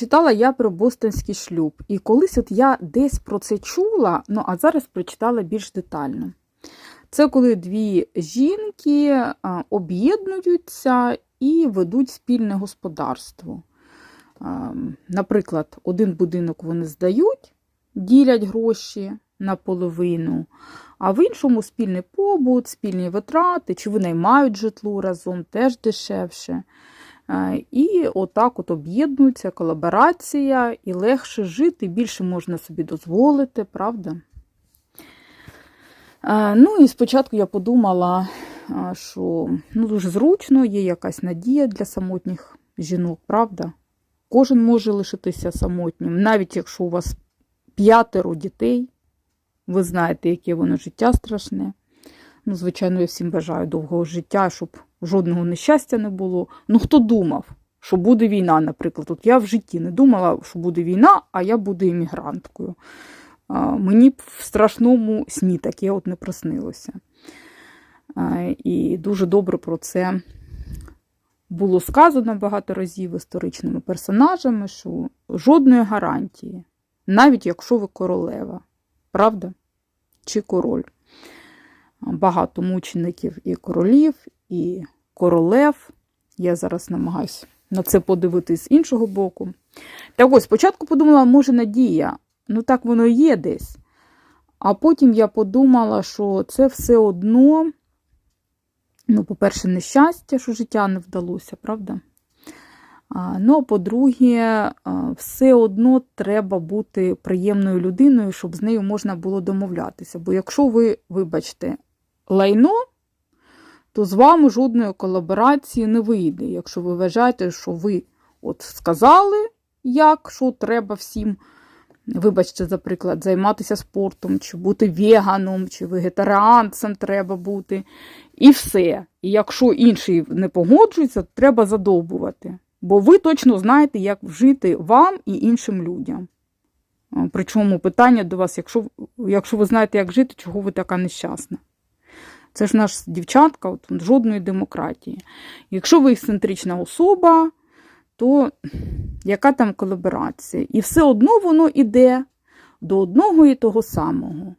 Читала я про бостонський шлюб, і колись от я десь про це чула, ну а зараз прочитала більш детально. Це коли дві жінки об'єднуються і ведуть спільне господарство. Наприклад, один будинок вони здають, ділять гроші наполовину, а в іншому спільний побут, спільні витрати, чи винаймають житло разом теж дешевше. Е, І отак от об'єднуються, колаборація, і легше жити, більше можна собі дозволити, правда? Е, Ну і спочатку я подумала, е, що ну, дуже зручно, є якась надія для самотніх жінок, правда? Кожен може лишитися самотнім, навіть якщо у вас п'ятеро дітей, ви знаєте, яке воно життя страшне. Ну, звичайно, я всім бажаю довгого життя, щоб жодного нещастя не було. Ну, хто думав, що буде війна, наприклад. От я в житті не думала, що буде війна, а я буду іммігранткою. Мені б в страшному сні таке от не проснилося. І дуже добре про це було сказано багато разів історичними персонажами, що жодної гарантії, навіть якщо ви королева, правда? Чи король. Багато мучеників і королів, і королев. Я зараз намагаюся на це подивитись з іншого боку. Так ось, спочатку подумала, може, надія. Ну так воно є десь. А потім я подумала, що це все одно, ну, по-перше, нещастя, що життя не вдалося, правда? А, Ну, а по-друге, все одно треба бути приємною людиною, щоб з нею можна було домовлятися. Бо якщо ви, вибачте, лайно, то з вами жодної колаборації не вийде. Якщо ви вважаєте, що ви от сказали, як, що треба всім, вибачте, за приклад, займатися спортом, чи бути веганом, чи вегетаріанцем треба бути, і все. І якщо інший не погоджується, то треба задовбувати. Бо ви точно знаєте, як жити вам і іншим людям. Причому питання до вас, якщо, якщо ви знаєте, як жити, чого ви така нещасна? Це ж наш дівчатка, от, жодної демократії. Якщо ви ексцентрична особа, то яка там колаборація? І все одно воно йде до одного і того самого.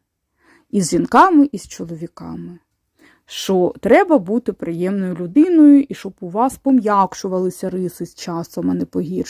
І з жінками, і з чоловіками. Що треба бути приємною людиною, і щоб у вас пом'якшувалися риси з часом, а не погіршувалися.